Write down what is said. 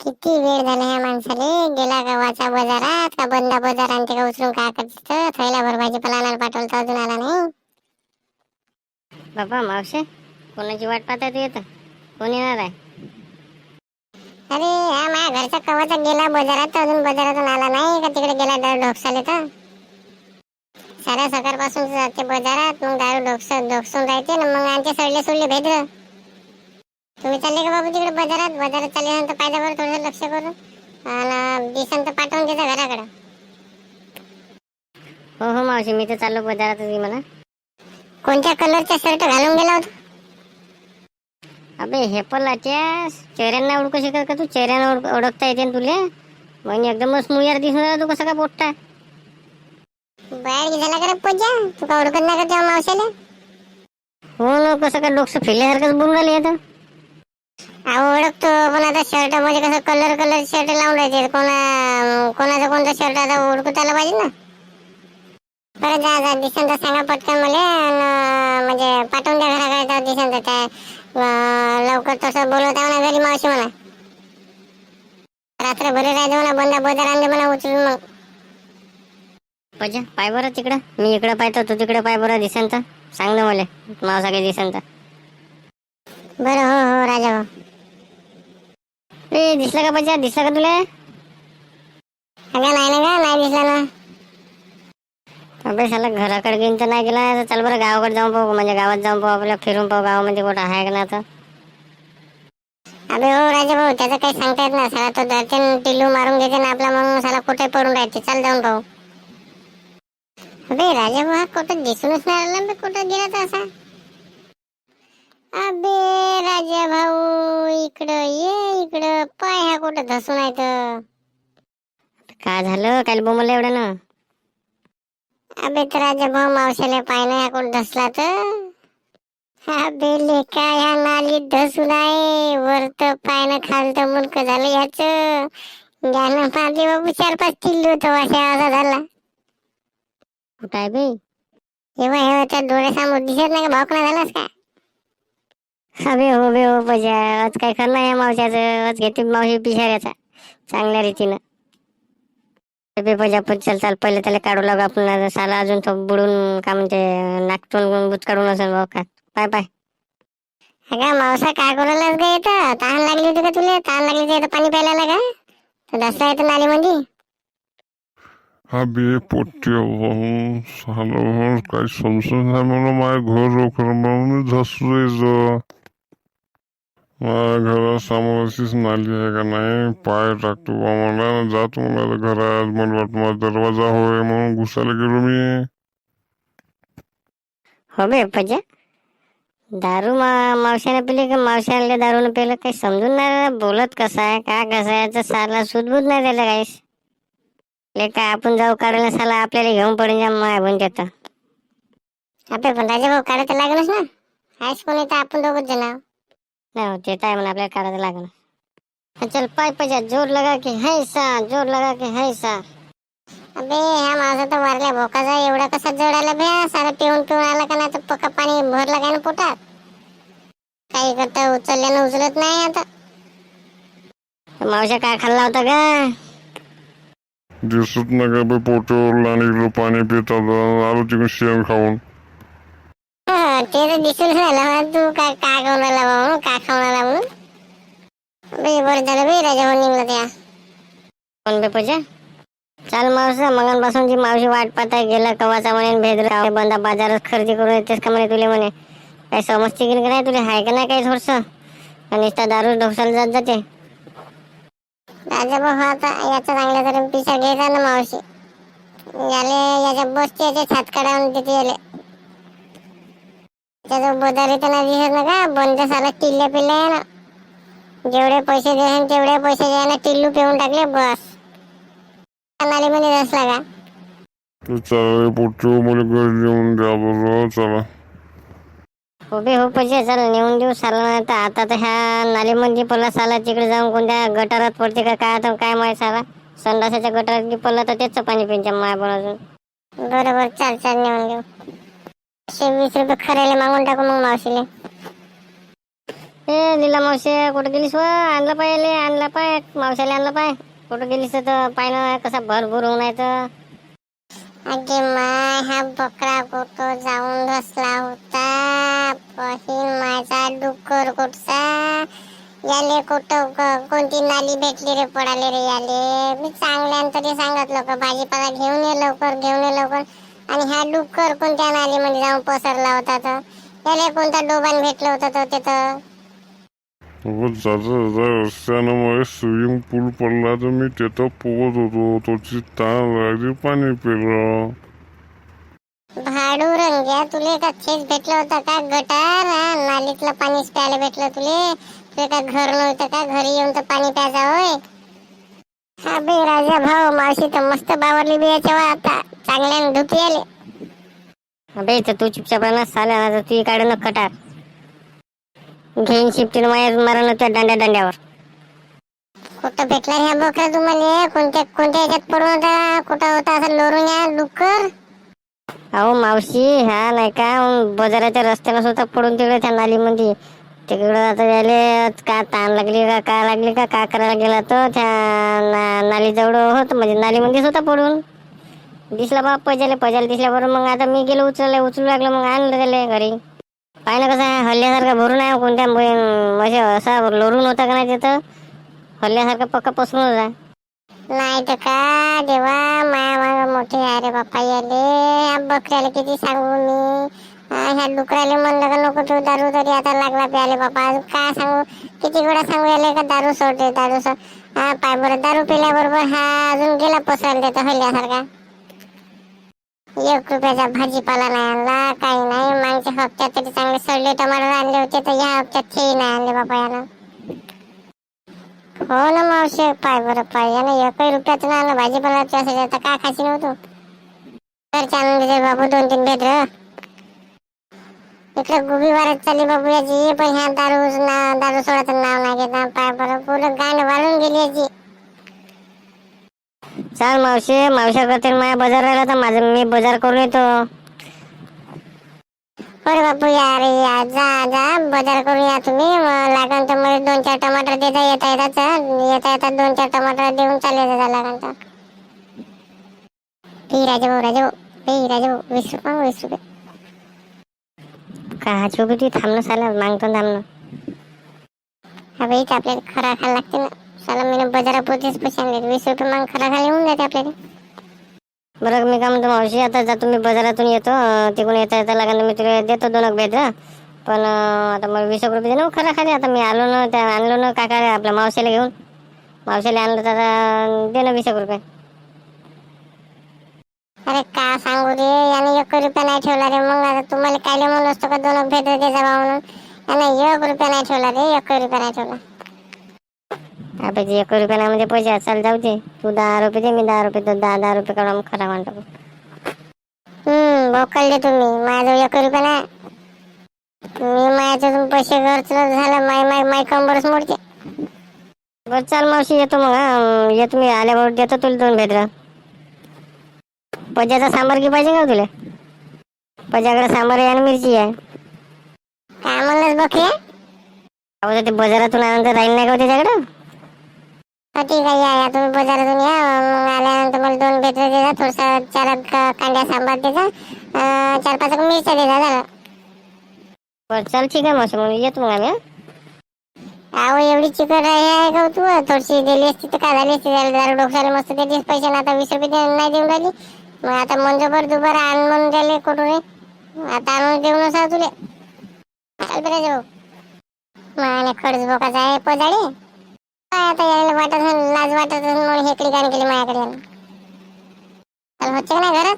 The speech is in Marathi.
किती वेळ झाला ह्या माणसाले? गेला गावाच्या बाजारात का बंदा बाजार आणते का उचलून काय करत थैला भर भाजीपाला आणायला पाठवलं तर अजून आला नाही. बाबा मावशे कोणाची वाट पाहता तू येतं कोण येणार आहे? अरे हा माझ्या घरचा कवाचा गेला बाजारात तर अजून बाजारातून आला नाही का तिकडे गेला दारू ढोकसाले तर? साऱ्या सकाळपासून जाते बाजारात मग दारू ढोकस ढोकसून राहते ना मग आमचे सडले सोडले भेट तुम्ही चालले का बाबू तिकडे बाजारात? बाजारात चालल्यानंतर पाहिजे बरं थोडं लक्ष करून आणि दिसन तर पाठवून देता घराकडं. हो हो मावशी मी तर चाललो बाजारात होती मला कोणत्या कलरचा शर्ट घालून गेला होता? अबे हे पण लाट्या चेहऱ्यांना ओळखू शकत का तू? चेहऱ्यानं ओळख- ओळखता येते ना तुले? मग एकदमच मुयार दिसून राहिला तू कसं काय पोट्टा? बाहेर गेला का रे पूजा? तू का ओळखत नाही का तेव्हा मावशाला? हो ना कसं काय डोकं फिरल्यासारखंच बोलून राहिले आता. अहो ओळखतो पण आता शर्टमध्ये कसं कलर कलर शर्ट लावून राहायचे कोणा कोणाचा कोणता शर्ट आता ओळखूत आला पाहिजे ना? बरं जा जा दिसन तर सांगा पटकन मला. म्हणजे पाठवून द्या घराकडे दिसन तर त्या लवकर तसं बोलवता म्हणा घरी मावशी म्हणा. रात्रभर राहायचं म्हणा बंदा बाजार आणले म्हणा उचलून मग. पजा पाय बरं तिकडं. मी इकडं पाहतो तू तिकडे पाय बरं दिसन तर. सांग ना मला मावसा काही दिसन तर. बरं हो हो राजा भाऊ ए दिसलं का पैसा दिसलं का तुला? अगं नाही ना का नाही दिसला ना. अबे साला घराकडे घेऊन तर नाही गेला. तर चल बरं गावाकडे जाऊन पाहू. म्हणजे गावात जाऊन पाहू. आपल्याला फिरून पाहू गावामध्ये कुठं आहे का ना आता. अबे हो राजा भाऊ त्याचं काही सांगता येत नाही. साला तो दर्शन टिल्लू मारून घेते ना आपला म्हणून साला कुठे पडून राहते. चल जाऊन पाहू. अबे राजा भाऊ हा कुठं दिसूनच नाही आला कुठं गेला तर असा? अबे राजा भाऊ इकडं ये इकडं पाय हा कुठं धसून आहे तर. काय झालं? काय बोमलं एवढं ना अबे तर राजा भाऊ मावशाला पाय नाही हा कुठं धसला तर. अबे लेका ह्या नाली धसून आहे. वरत पायनं खालत मुलक झालं याच ज्ञान पाहते बाबू चार पाच किल्लो होतो अशा असा झाला कुठं आहे बे? तेव्हा हे त्या डोळ्यासमोर दिसत नाही का? भावकणा झालास का? अबे हो बे हो बजा आज काय करणार या मावशाचं आज घेते मावशी पिशाऱ्याचा चांगल्या रीतीनं. बे बजा पण चल चाल पहिले त्याला काढू लागू आपण आता साला अजून तो बुडून का म्हणते नाकटून बुच काढून असेल भाऊ का? पाय पाय अगं मावसा काय करायलाच गे इथं. तहान लागली होती का तुला? तहान लागली तर पाणी प्यायला लागा तर धसला येतं नालीमध्ये अबे पोट्टे भाऊ हो. सालं हो, काही समजून नाही मला माझ्या घर रोखर म्हणून धसलोय माझ्या घरासमोर अशीच नाली आहे का नाही पाय टाकतो बा मला जातो मला घरात मला वाटत माझा दरवाजा होय म्हणून घुसायला गेलो मी हो बे पजा दारू मा मावशाने पिली का मावशाने दारूने पिलं काही समजून नाही राहिलं. बोलत कसा आहे का कसं आहे तर साला सुधबूत नाही त्याला काहीच ले काय आपण जाऊ काढायला साला आपल्याला घेऊन पडून जा माय बन त्यात आपले पण राजा भाऊ काढायला लागलंच ना आहेस कोणी तर आपण दोघंच जण आहोत. नाही हो, ते टायमाला आपल्याला काढायला लागणार चल पाय पैसा जोर लगा की है सा जोर लगा की है सा अबे ह्या माझा तर वारल्या भोकाचा एवढा कसा जोडायला बे सारा पिऊन पिऊन आला का नाही तर पक्का पाणी भरला काय ना पोटात? काही करता उचलल्यानं उचलत नाही आता. मावशा काय खाल्ला होता का दिसत नाही का बे पोटेवर आणि इकडं पाणी पितात आलो तिकडून शेण खाऊन? ते तर दिसून राहिलं मला तू काय काय खाऊन राहिला बा म्हणून काय खाऊन राहिला म्हणून? बे बरं झालं बे राजा म्हणून निघला त्या. कोण बे पूजा? चाल मावसा मगांपासून जी मावशी वाट पाहताय गेला कवाचा म्हणे भेदराव बंदा बाजारात खरेदी करून येतेस का म्हणे तुले म्हणे? काय समजते की नाही तुले? हाय का नाही काही थोडस आणि दारू ढोसाला जात जाते. राजा भाऊ आता याचा चांगल्या तरी पिसा घ्यायचा ना मावशी. याले याच्या बसचे याचे छात काढावून तिथे याले. त्याचा बदारी त्यांना दिसत ना का बंद साला टिल्ल्या पिल्ल्या आहे ना जेवढे पैसे दे तेवढे पैसे द्यायला टिल्लू पिऊन टाकले बस. नालीमध्ये रसला का तर चला पोट्टे मला घरी नेऊन द्या बरं चला. उभे हो पैसे चल नेऊन देऊ साला नाही तर आता तर ह्या नालीमध्ये पडला साला तिकडे जाऊन कोणत्या गटारात पडते का काय तर काय माहिती साला. संडासाच्या गटारात की पडला तर त्याचं पाणी पिंच्या माय पण अजून बरोबर चाल चाल नेऊन देऊ. एकशे वीस रुपये खरेले मागून टाकू मग मावशीले. ए लीला मावशी कुठं गेलीस व? आणलं पाहिजे आणलं पाय. मावशाला आणलं पाय. कुठं गेलीस तर पाय ना कसा भरभर होऊन आहे तर. अगे माय हा बकरा कुठं जाऊन बसला होता? बहीण माझा डुक्कर कुठचा? याले कुठं कोणती नाली भेटली रे पडाले रे याले? मी चांगल्यानं तरी सांगितलं का भाजीपाला घेऊन ये लवकर घेऊन ये लवकर. आणि हा डुक्कर कोणत्या नालीमध्ये जाऊन पसरला होता तर? याले कोणता डोबान भेटलं होतं तो तिथं? अगं दादा दादा रस्त्यानं मला स्विमिंग पूल पडला तर मी तिथं पोहत होतो. तोची ताण लागली पाणी पिलं. भाडू रंग्या तुले का थेच भेटलं होतं का? गटार हा, नालीतलं पाणी प्यायला भेटलं तुले. तुले का घर नव्हतं का? घरी येऊन तर पाणी प्यायचा होय. हा बे राजा भाऊ मावशी तर मस्त बावरली बी याच्यावर आता. चांगल्यानं धुती आले. अबे तर तू चुपचाप ना साला ना तू काढ न कटार घेईन शिफ्टीन माया मारा त्या दांड्या दांड्यावर. कुठं भेटला रे हा बकरा तुम्हाला? कोणत्या कोणत्या याच्यात पडून होता? कुठं होता? असं लोरून या डुक्कर अहो मावशी हा नाही का अं, बाजाराच्या रस्त्यानं सुद्धा पडून तिकडे त्या नालीमध्ये. तिकडं आता याले का ताण लागली का काय लागली का का करायला गेला तो त्या ना नालीजवळ होत म्हणजे नालीमध्ये होता पडून. दिसला बा पजाले पजाले दिसल्याबरोबर मग आता मी गेलो उचलले उचलू लागलं मग आणलं त्याला घरी. पाय ना कसं आहे हल्ल्यासारखा भरून आहे कोणत्या म्हणजे असा लोरून होता का नाही तिथं? हल्ल्यासारखा पक्का पसरून होता. नाही तर का देवा माया माग मोठे अरे बापा याले. बकऱ्याला किती सांगू मी? ह्या डुकराले म्हणलं का नको तू दारू तरी आता लागला प्याले बाबा अजून काय सांगू? किती वेळा सांगू याले का दारू सोडते दारू सोड हा पाय बरं. दारू पिल्याबरोबर हा अजून गेला पसरायला देतो हल्ल्यासारखा. एक रुपयाचा भाजीपाला नाही आणला काही नाही. मागच्या हप्त्यात तरी चांगले सडले टमाटर आणले होते तर या हप्त्यात ते नाही आणले बाबा यानं हो ना मावशी. पाय बरं पाय. यानं एकही रुपयात नाही आलं भाजीपाला असेल आता काय खायची नव्हतो तर चांगले बाबू दोन तीन भेट इकडे गुबी वारत चालली बाबू याची. पण ह्या दारू ना दारू सोडायचं नाव नाही घेत. पाय बरं. पूर्ण गाण वाळून गेली याची. चाल मावशी मावशा करते माझ्या बाजार राहिला तर माझं मी बाजार करून येतो. बरं बापू या रे या जा जा. बाजार करून या तुम्ही. मग लागन तर मला दोन चार टमाटर देता येता येता येता येता दोन चार टमाटर देऊन चालले जाता लागन तर. ठीक राजा भाऊ राजा भाऊ ठीक राजा भाऊ वीस रुपये वीस रुपये. का? हा छोकी थांबलं थांबणं साला मागतो थांबणं हा बाई आपल्याला खरा खायला लागते ना. साला मी बाजारापुरतेच पैसे आणले वीस रुपये मग खरा खायला येऊन जाते आपल्याला. बरं मी काय म्हणतो मावशी आता जातो मी बाजारातून येतो. तिकडून येता येता लागेल मी तुला देतो दोन एक भेट पण आता मला वीस रुपये देणं खरा खरं खाली आता मी आलो ना त्या आणलो ना काका आपल्या मावशीला घेऊन. मावशीला आणलं तर देणं वीस एक रुपये. अरे का सांगू रे? याने एक रुपया नाही ठेवला रे. मग आता तुम्हाला कायले म्हणलं असतो का दोन भेट दे जा बा म्हणून? याने एक रुपया नाही ठेवला रे. एक रुपया नाही ठेवला. आपल्या जे एक रुपया ना म्हणजे पैसे चल चाल जाऊ दे. तू दहा रुपये दे मी दहा रुपये देतो. दहा दहा रुपये काढून खरा म्हणतो हम्म बोकलले तुम्ही. माझ्याजवळ एक रुपया नाही. मी माझ्यातून पैसे खर्च झालं. माय माय माय कंबरच मोडते. बरं चाल मावशी येतो मग हा. येतो मी. आल्यावर देतो तुला दोन भेट पजाचा सांबार की पाहिजे का तुला? पजाकडे सांबार आहे आणि मिरची आहे. काय म्हणलंस बकऱ्या अहो ते बाजारातून आनंद राहील नाही का हो त्याच्याकडं? हा ठीक आहे या या. तुम्ही बाजारातून या. मग आल्यानंतर मला दोन भेट दे जा. थोडसा चार क- कांड्या सांबार दे जा. अं, चार पाच मिरच्या दे जा जरा. बरं चाल ठीक आहे मावशी. मग येतो मग आम्ही अहो एवढी चिकट आहे का हो तू? थोडीशी दिली असती तर काय झाली असती? त्याला डोक्याला मस्त. त्याचेच पैसे ना आता वीस रुपये नाही देऊन राहिली. मग आता मंजोबर दुबार आण म्हणून राहिले कुठून आता आणून देऊ नसा तुले. चाल बरं जाऊ. मला खडच बोकाचा आहे पदाडे काय आता यायला वाटत लाज वाटत म्हणून हेकडी गाणी केली माझ्याकडे चल होते का नाही घरात?